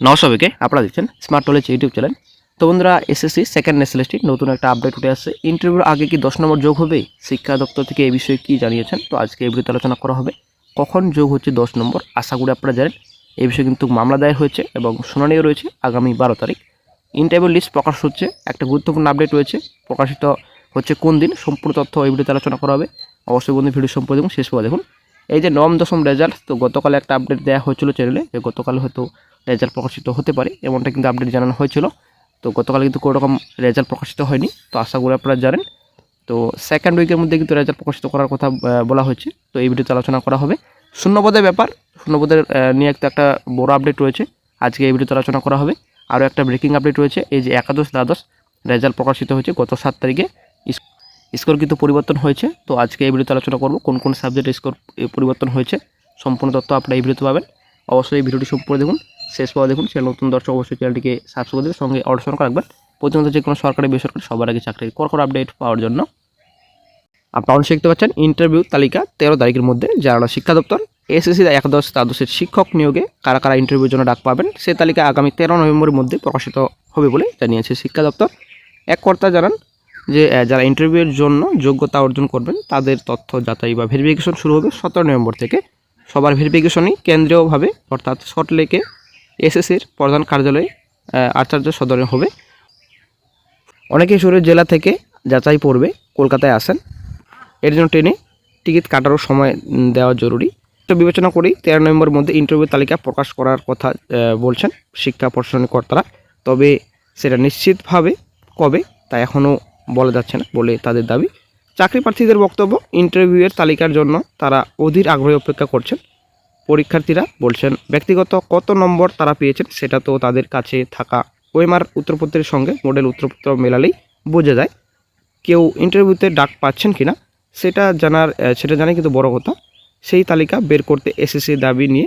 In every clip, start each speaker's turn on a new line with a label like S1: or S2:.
S1: নমস্কারকে আপনারা দেখছেন smart knowledge YouTube channel তো বন্ধুরা এসএসসি সেকেন্ড এসএলএসটি নতুন একটা আপডেট উঠে আসছে। ইন্টারভিউর আগে কি দশ নম্বর যোগ হবে? শিক্ষা দপ্তর থেকে এই বিষয়ে কি জানিয়েছেন? তো আজকে এই আলোচনা করা হবে। কখন যোগ হচ্ছে দশ নম্বর? আশা করি আপনারা জানেন। এই বিষয়ে কিন্তু মামলা দায়ের হয়েছে এবং শুনানিও রয়েছে আগামী বারো তারিখ। ইন্টারভিউ লিস্ট প্রকাশ হচ্ছে। একটা গুরুত্বপূর্ণ আপডেট রয়েছে। প্রকাশিত হচ্ছে কোন দিন? সম্পূর্ণ তথ্য এই ভিডিওতে আলোচনা করা হবে। অবশ্যই বন্ধু ভিডিও সম্পর্কে দেখুন, শেষ করে দেখুন। এই যে নবম দশম রেজাল্ট তো গতকাল একটা আপডেট দেওয়া হয়েছিল চ্যানেলে যে গতকাল হয়তো রেজাল্ট প্রকাশিত হতে পারে, এমনটা কিন্তু আপডেট জানানো হয়েছিল। তো গতকাল কিন্তু কোনো রকম রেজাল্ট প্রকাশিত হয়নি। তো আশা করি আপনারা জানেন। তো সেকেন্ড উইকের মধ্যে কিন্তু রেজাল্ট প্রকাশিত করার কথা বলা হয়েছে। তো এই ভিডিওতে আলোচনা করা হবে। শূন্যপদের ব্যাপার, শূন্যপদের নিয়ে একটা একটা বড় আপডেট রয়েছে। আজকে এই ভিডিওতে আলোচনা করা হবে। আরও একটা ব্রেকিং আপডেট রয়েছে। এই যে একাদশ, দ্বাদশ রেজাল্ট প্রকাশিত হয়েছে গত সাত তারিখে। স্কোর কিন্তু পরিবর্তন হয়েছে। তো আজকে এই ভিডিওতে আলোচনা করব কোন কোন সাবজেক্টে স্কোর পরিবর্তন হয়েছে। সম্পূর্ণ তথ্য আপনারা এই ভিডিওতে পাবেন। অবশ্যই এই ভিডিওটি সম্পূর্ণ দেখুন। শেষ পাওয়া দেখুন সে নতুন দর্শক অবশ্যই চ্যানেলটিকে সাবস্ক্রাইব করে সঙ্গে অর্ডার রাখবেন। প্রতিনিয়ত যে কোনো সরকারি বেসরকারি সবার আগে চাকরির কর কর আপডেট পাওয়ার জন্য। আপনারা দেখতে পাচ্ছেন ইন্টারভিউ তালিকা তেরো তারিখের মধ্যে জানানো শিক্ষা দপ্তর এসএসসি একাদশ দ্বাদশের শিক্ষক নিয়োগে কারা কারা ইন্টারভিউর জন্য ডাক পাবেন, সে তালিকা আগামী তেরো নভেম্বরের মধ্যে প্রকাশিত হবে বলে জানিয়েছে শিক্ষা দপ্তর। এক কর্তা জানান যে যারা ইন্টারভিউয়ের জন্য যোগ্যতা অর্জন করবেন, তাদের তথ্য যাচাই বা ভেরিফিকেশন শুরু হবে সতেরো নভেম্বর থেকে। সবার ভেরিফিকেশনই কেন্দ্রীয়ভাবে, অর্থাৎ সল্টলেকে এসএসসির প্রধান কার্যালয়ে আচার্য সদরে হবে। অনেকেই শহরের জেলা থেকে যাচাই পড়বে, কলকাতায় আসেন। এর জন্য ট্রেনে টিকিট কাটারও সময় দেওয়া জরুরি। তো বিবেচনা করেই তেরো নভেম্বরের মধ্যে ইন্টারভিউ তালিকা প্রকাশ করার কথা বলছেন শিক্ষা কর্তারা। তবে সেটা নিশ্চিতভাবে কবে তা এখনও বলা যাচ্ছে না বলে তাদের দাবি। চাকরি প্রার্থীদের বক্তব্য ইন্টারভিউয়ের তালিকার জন্য তারা অধীর আগ্রহে অপেক্ষা করছেন। পরীক্ষার্থীরা বলছেন, ব্যক্তিগত কত নম্বর তারা পেয়েছেন সেটা তো তাদের কাছে থাকা। ওএমআর উত্তরপত্রের সঙ্গে মডেল উত্তরপত্র মেলালেই বোঝা যায়। কেউ ইন্টারভিউতে ডাক পাচ্ছেন কিনা, সেটা জানার সেটা জানাই কিন্তু বড় কথা। সেই তালিকা বের করতে এসএসসি দাবি নিয়ে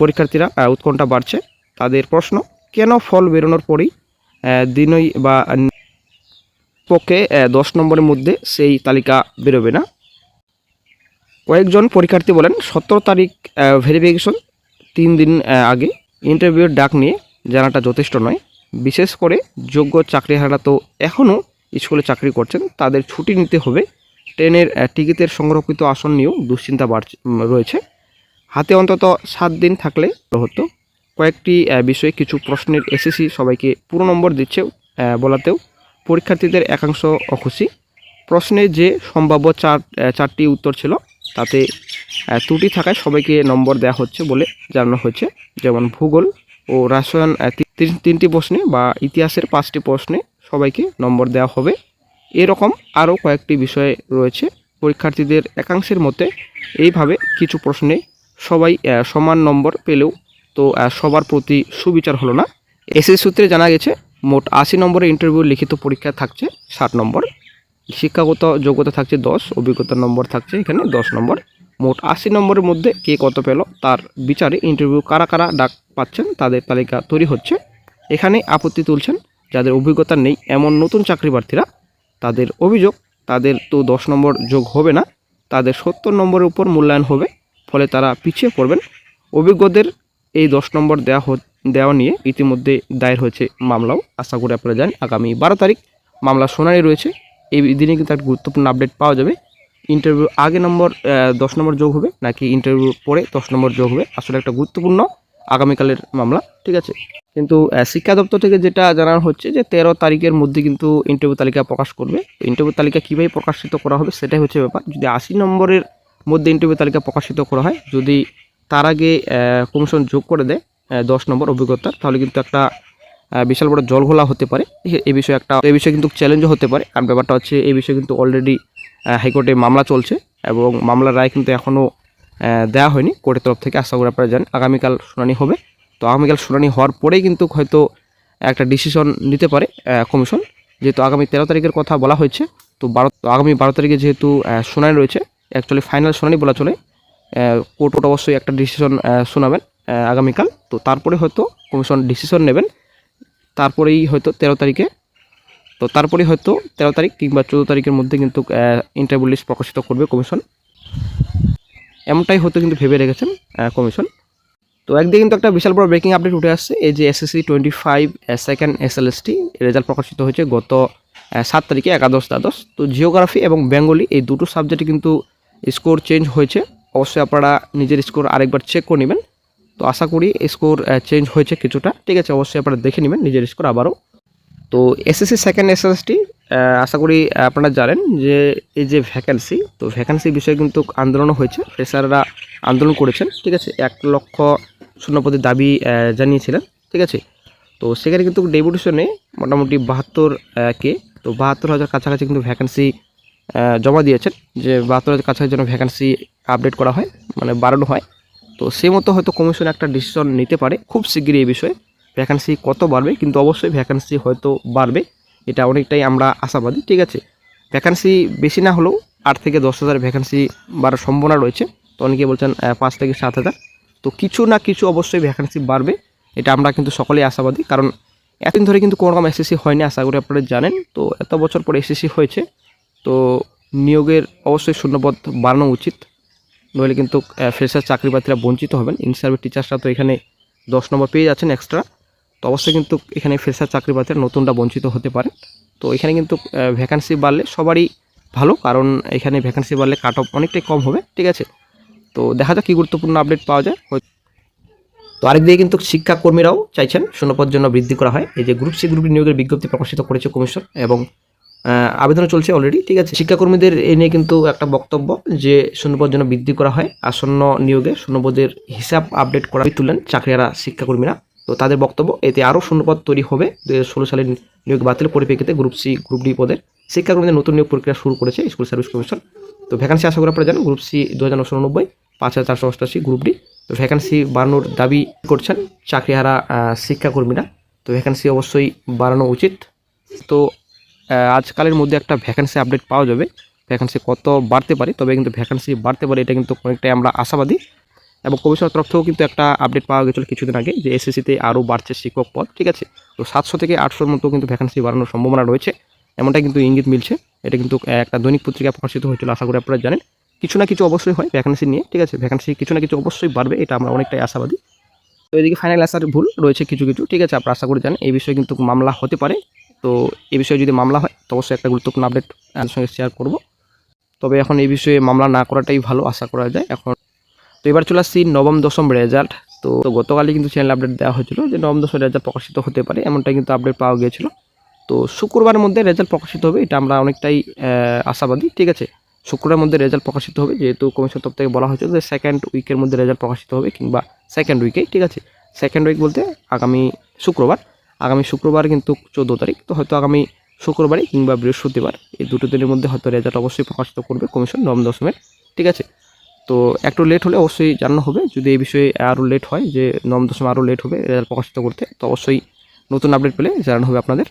S1: পরীক্ষার্থীরা উৎকণ্ঠা বাড়ছে। তাদের প্রশ্ন, কেন ফল বেরোনোর পরেই দিনই বা পক্ষে দশ নম্বরের মধ্যে সেই তালিকা বেরোবে না? কয়েকজন পরীক্ষার্থী বলেন, সতেরো তারিখ ভেরিফিকেশন তিন দিন আগে। ইন্টারভিউর ডাক নিয়ে জানাটা যথেষ্ট নয়। বিশেষ করে যোগ্য চাকরিহারা তো এখনও স্কুলে চাকরি করছেন, তাদের ছুটি নিতে হবে। ট্রেনের টিকিটের সংরক্ষিত আসন নিয়েও দুশ্চিন্তা বাড়ছে রয়েছে। হাতে অন্তত সাত দিন থাকলে হতো। কয়েকটি বিষয়ে কিছু প্রশ্নের এসএসসি সবাইকে পুরো নম্বর দিচ্ছে বলাতেও। পরীক্ষার্থীদের একাংশ অখুশি। প্রশ্নে যে সম্ভাব্য চার চারটি উত্তর ছিল তাতে ত্রুটি থাকায় সবাইকে নম্বর দেওয়া হচ্ছে বলে জানানো হয়েছে। যেমন ভূগোল ও রাসায়ন তিন- তিনটি প্রশ্নে বা ইতিহাসের পাঁচটি প্রশ্নে সবাইকে নম্বর দেওয়া হবে। এরকম আরও কয়েকটি বিষয় রয়েছে। পরীক্ষার্থীদের একাংশের মতে এইভাবে কিছু প্রশ্নে সবাই সমান নম্বর পেলেও তো সবার প্রতি সুবিচার হলো না। এসএস সূত্রে জানা গেছে, মোট আশি নম্বরের ইন্টারভিউ লিখিত পরীক্ষা থাকছে ষাট নম্বর। শিক্ষাগত যোগ্যতা থাকছে দশ অভিজ্ঞতার নম্বর থাকছে এখানে দশ নম্বর। মোট আশি নম্বরের মধ্যে কে কত পেল? তার বিচারে ইন্টারভিউ কারা কারা ডাক পাচ্ছেন তাদের তালিকা তৈরি হচ্ছে। এখানে আপত্তি তুলছেন যাদের অভিজ্ঞতা নেই এমন নতুন চাকরি প্রার্থীরা তাদের অভিযোগ, তাদের তো দশ নম্বর যোগ হবে না, তাদের সত্তর নম্বরের উপর মূল্যায়ন হবে, ফলে তারা পিছিয়ে পড়বেন। অভিজ্ঞদের এই দশ নম্বর দেওয়া দেওয়া নিয়ে ইতিমধ্যে দায়ের হয়েছে মামলাও। আশা করি আপনারা জানেন, আগামী বারো তারিখ মামলা শুনানি রয়েছে। এই দিনে কিন্তু একটা গুরুত্বপূর্ণ আপডেট পাওয়া যাবে। ইন্টারভিউ আগে নম্বর দশ নম্বর যোগ হবে, নাকি ইন্টারভিউ পরে দশ নম্বর যোগ হবে, আসলে একটা গুরুত্বপূর্ণ আগামীকালের মামলা, ঠিক আছে? কিন্তু শিক্ষা দপ্তর থেকে যেটা জানানো হচ্ছে যে তেরো তারিখের মধ্যে কিন্তু ইন্টারভিউ তালিকা প্রকাশ করবে। ইন্টারভিউ তালিকা কীভাবে প্রকাশিত করা হবে সেটাই হচ্ছে ব্যাপার। যদি আশি নম্বরের মধ্যে ইন্টারভিউ তালিকা প্রকাশিত করা হয়, যদি তার আগে কমিশন যোগ করে দেয় দশ নম্বর অভিজ্ঞতা তাহলে কিন্তু একটা বিশাল বড় জলঘোলা হতে পারে। এই বিষয়ে একটা, এই বিষয়ে কিন্তু চ্যালেঞ্জও হতে পারে। কারণ ব্যাপারটা হচ্ছে, এই বিষয়ে কিন্তু অলরেডি হাইকোর্টে মামলা চলছে এবং মামলার রায় কিন্তু এখনও দেওয়া হয়নি কোর্টের তরফ থেকে। আশা করি আপনারা জানেন, আগামীকাল শুনানি হবে। তো আগামীকাল শুনানি হওয়ার পরেই কিন্তু হয়তো একটা ডিসিশন নিতে পারে কমিশন যেহেতু আগামী তেরো তারিখের কথা বলা হয়েছে, তো বারো আগামী বারো তারিখে যেহেতু শুনানি রয়েছে অ্যাকচুয়ালি ফাইনাল শুনানি বলা চলে কোর্ট অবশ্যই একটা ডিসিশন শোনাবেন আগামীকাল। তো তারপরে হয়তো কমিশন ডিসিশন নেবেন। তারপরেই হয়তো তেরো তারিখে। তো তারপরে হয়তো তেরো তারিখ কিংবা চৌদ্দ তারিখের মধ্যে কিন্তু ইন্টারভিউ লিস্ট প্রকাশিত করবে কমিশন। এমনটাই হয়তো কিন্তু ভেবে রেখেছেন কমিশন। তো একদিকে কিন্তু একটা বিশাল বড় ব্রেকিং আপডেট উঠে আসছে, এই যে SSC twenty five second SLST result প্রকাশিত হয়েছে গত সাত তারিখে, একাদশ দ্বাদশ। তো জিওগ্রাফি এবং বেঙ্গলি এই দুটো সাবজেক্টে কিন্তু স্কোর চেঞ্জ হয়েছে। অবশ্যই আপনারা নিজের স্কোর আরেকবার চেক করে নেবেন। তো আশা করি স্কোর চেঞ্জ হয়েছে কিছুটা। ঠিক আছে, অবশ্যই আপনারা দেখে নেবেন, নিজের স্কোর আবারও। তো এসএসসি সেকেন্ড এসএসটি আশা করি আপনারা জানেন যে এই যে ভ্যাকেন্সি তো ভ্যাকেন্সি বিষয়ে কিন্তু আন্দোলনও হয়েছে। ফ্রেশাররা আন্দোলন করেছেন, ঠিক আছে, এক লক্ষ শূন্যপদের দাবি জানিয়েছিলেন, ঠিক আছে। তো সেখানে কিন্তু ডেপুটেশনে মোটামুটি বাহাত্তর কে, তো বাহাত্তর হাজার কাছাকাছি কিন্তু ভ্যাকেন্সি জমা দিয়েছেন, যে বাহাত্তর হাজার কাছাকাছি যেন ভ্যাকেন্সি আপডেট করা হয় মানে বাড়ানো হয়। তো সেই মতো হয়তো কমিশন একটা ডিসিশন নিতে পারে, খুব শীঘ্রই এই বিষয়ে। ভ্যাকেন্সি কত বাড়বে? কিন্তু অবশ্যই ভ্যাকেন্সি হয়তো বাড়বে। এটা অনেকটাই আমরা আশাবাদী, ঠিক আছে? ভ্যাকেন্সি বেশি না হলেও আট থেকে দশ হাজার ভ্যাকেন্সি বাড়ার সম্ভাবনা রয়েছে। তো অনেকে বলছেন পাঁচ থেকে সাত হাজার। তো কিছু না কিছু অবশ্যই ভ্যাকেন্সি বাড়বে। এটা আমরা কিন্তু সকলেই আশাবাদী, কারণ এতদিন ধরে কিন্তু কোনো রকম এসএসসি হয়নি, আশা করি আপনারা জানেন। তো এত বছর পরে এসএসসি হয়েছে। তো নিয়োগের অবশ্যই শূন্যপদ বাড়ানো উচিত। নইলে কিন্তু ফ্রেশার চাকরি প্রার্থীরা বঞ্চিত হবেন। ইন সার্ভিস টিচার্সরা তো এখানে দশ নম্বর পেয়ে যাচ্ছেন এক্সট্রা তো অবশ্যই কিন্তু এখানে ফ্রেশার চাকরি প্রার্থীরা নতুনটা বঞ্চিত হতে পারে তো এখানে কিন্তু ভ্যাকান্সি বাড়লে সবারই ভালো, কারণ এখানে ভ্যাকান্সি বাড়লে কাট অফ অনেকটাই কম হবে, ঠিক আছে? তো দেখা যাক কী গুরুত্বপূর্ণ আপডেট পাওয়া যায়। তো আরেকদিকে কিন্তু শিক্ষাকর্মীরাও চাইছেন শূন্যপদ জন্য বৃদ্ধি করা হয়। এই যে গ্রুপ সি গ্রুপ ডি নিয়োগের বিজ্ঞপ্তি প্রকাশিত করেছে কমিশন এবং আহ, আবেদনও চলছে অলরেডি ঠিক আছে? শিক্ষাকর্মীদের এ নিয়ে কিন্তু একটা বক্তব্য যে শূন্যপদ যেন বৃদ্ধি করা হয় আসন্ন নিয়োগে শূন্যপদের হিসাব আপডেট করা তুললেন চাকরিয়ারা শিক্ষাকর্মীরা। তো তাদের বক্তব্য এতে আরও শূন্যপদ তৈরি হবে দু ষোলো সালের নিয়োগ বাতিলের পরিপ্রেক্ষিতে গ্রুপ সি গ্রুপ ডি পদের শিক্ষাকর্মীদের নতুন নিয়োগ প্রক্রিয়া শুরু করেছে স্কুল সার্ভিস কমিশন। তো ভ্যাকান্সি আশা করি জানেন গ্রুপ সি দু হাজার নশো উনব্বই পাঁচ হাজার চারশো অষ্টাশি গ্রুপ ডি তো ভ্যাকান্সি বাড়ানোর দাবি করছেন চাকরিহারা শিক্ষাকর্মীরা। তো ভ্যাকান্সি অবশ্যই বাড়ানো উচিত। তো আজকালের মধ্যে একটা ভ্যাকান্সি আপডেট পাওয়া যাবে। ভ্যাকান্সি কত বাড়তে পারে, তবে কিন্তু ভ্যাকান্সি বাড়তে পারে, এটা কিন্তু অনেকটাই আমরা আশাবাদী। এবং কমিশনের তরফ থেকেও কিন্তু একটা আপডেট পাওয়া গেছিল কিছুদিন আগে, যে এসএসসিতে আরও বাড়ছে শিক্ষক পদ, ঠিক আছে? তো সাতশো থেকে আটশোর মতো কিন্তু ভ্যাকান্সি বাড়ানোর সম্ভাবনা রয়েছে। এমনটা কিন্তু ইঙ্গিত মিলছে। এটা কিন্তু একটা দৈনিক পত্রিকা প্রকাশিত হয়েছিল, আশা করি আপনারা জানেন। কিছু না কিছু অবশ্যই হয় ভ্যাকান্সি নিয়ে, ঠিক আছে? ভ্যাকান্সি কিছু না কিছু অবশ্যই বাড়বে, এটা আমরা অনেকটাই আশাবাদী। তো এদিকে ফাইনাল আসার ভুল, রয়েছে কিছু কিছু, ঠিক আছে? আপনারা আশা করে জানেন, এই বিষয়ে কিন্তু মামলা হতে পারে। তো এই বিষয়ে যদি মামলা হয়, তো অবশ্যই একটা গুরুত্বপূর্ণ আপডেট আপনার সঙ্গে শেয়ার করব। তবে এখন এই বিষয়ে মামলা না করাটাই ভালো, আশা করা যায়। এখন তো এবার চলে আসছি নবম, দশম রেজাল্ট তো গতকালই কিন্তু চ্যানেল আপডেট দেওয়া হয়েছিল যে নবম, দশম রেজাল্ট প্রকাশিত হতে পারে, এমনটাই কিন্তু আপডেট পাওয়া গিয়েছিল। তো শুক্রবারের মধ্যে রেজাল্ট প্রকাশিত হবে, এটা আমরা অনেকটাই আশাবাদী, ঠিক আছে? শুক্রবারের মধ্যে রেজাল্ট প্রকাশিত হবে, যেহেতু কমিশন তরফ থেকে বলা হয়েছে যে সেকেন্ড উইকের মধ্যে রেজাল্ট প্রকাশিত হবে কিংবা সেকেন্ড উইকেই ঠিক আছে? সেকেন্ড উইক বলতে আগামী শুক্রবার। আগামী শুক্রবার কিন্তু চোদ্দ তারিখ, তো হয়তো আগামী শুক্রবারই কিংবা বৃহস্পতিবার এই দুটো দিনের মধ্যে হয়তো রেজাল্ট অবশ্যই প্রকাশিত করবে কমিশন নবম দশমের, ঠিক আছে? তো একটু লেট হলে অবশ্যই জানানো হবে, যদি এই বিষয়ে আরও লেট হয়, যে নবম দশম আরও লেট হবে রেজাল্ট প্রকাশিত করতে, তো অবশ্যই নতুন আপডেট পেলে জানানো হবে আপনাদের।